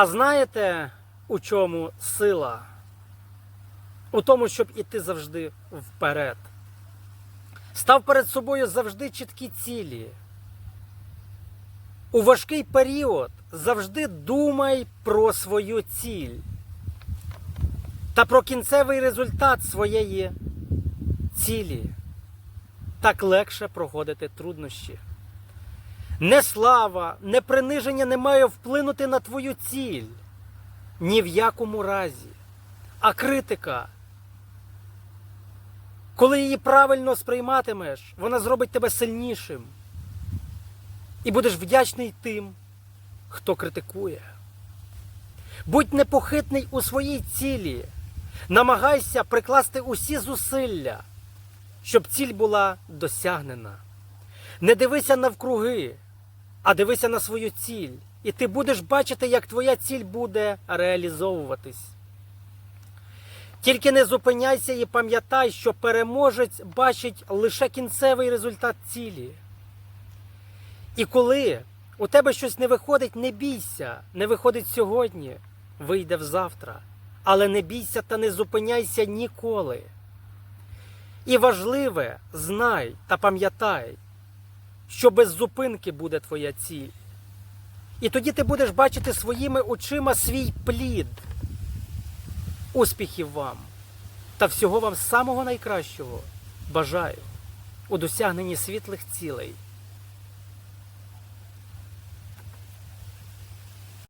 А знаєте, у чому сила? У тому, щоб іти завжди вперед. Став перед собою завжди чіткі цілі. У важкий період завжди думай про свою ціль та про кінцевий результат своєї цілі. Так легше проходити труднощі. Не слава, не приниження не має вплинути на твою ціль ні в якому разі. А критика, коли її правильно сприйматимеш, вона зробить тебе сильнішим. І будеш вдячний тим, хто критикує. Будь непохитний у своїй цілі, намагайся прикласти усі зусилля, щоб ціль була досягнена. Не дивися навкруги, а дивися на свою ціль, і ти будеш бачити, як твоя ціль буде реалізовуватись. Тільки не зупиняйся і пам'ятай, що переможець бачить лише кінцевий результат цілі. І коли у тебе щось не виходить, не бійся, не виходить сьогодні, вийде взавтра. Але не бійся та не зупиняйся ніколи. І важливе, знай та пам'ятай, що без зупинки буде твоя ціль. І тоді ти будеш бачити своїми очима свій плід. Успіхів вам та всього вам самого найкращого бажаю у досягненні світлих цілей.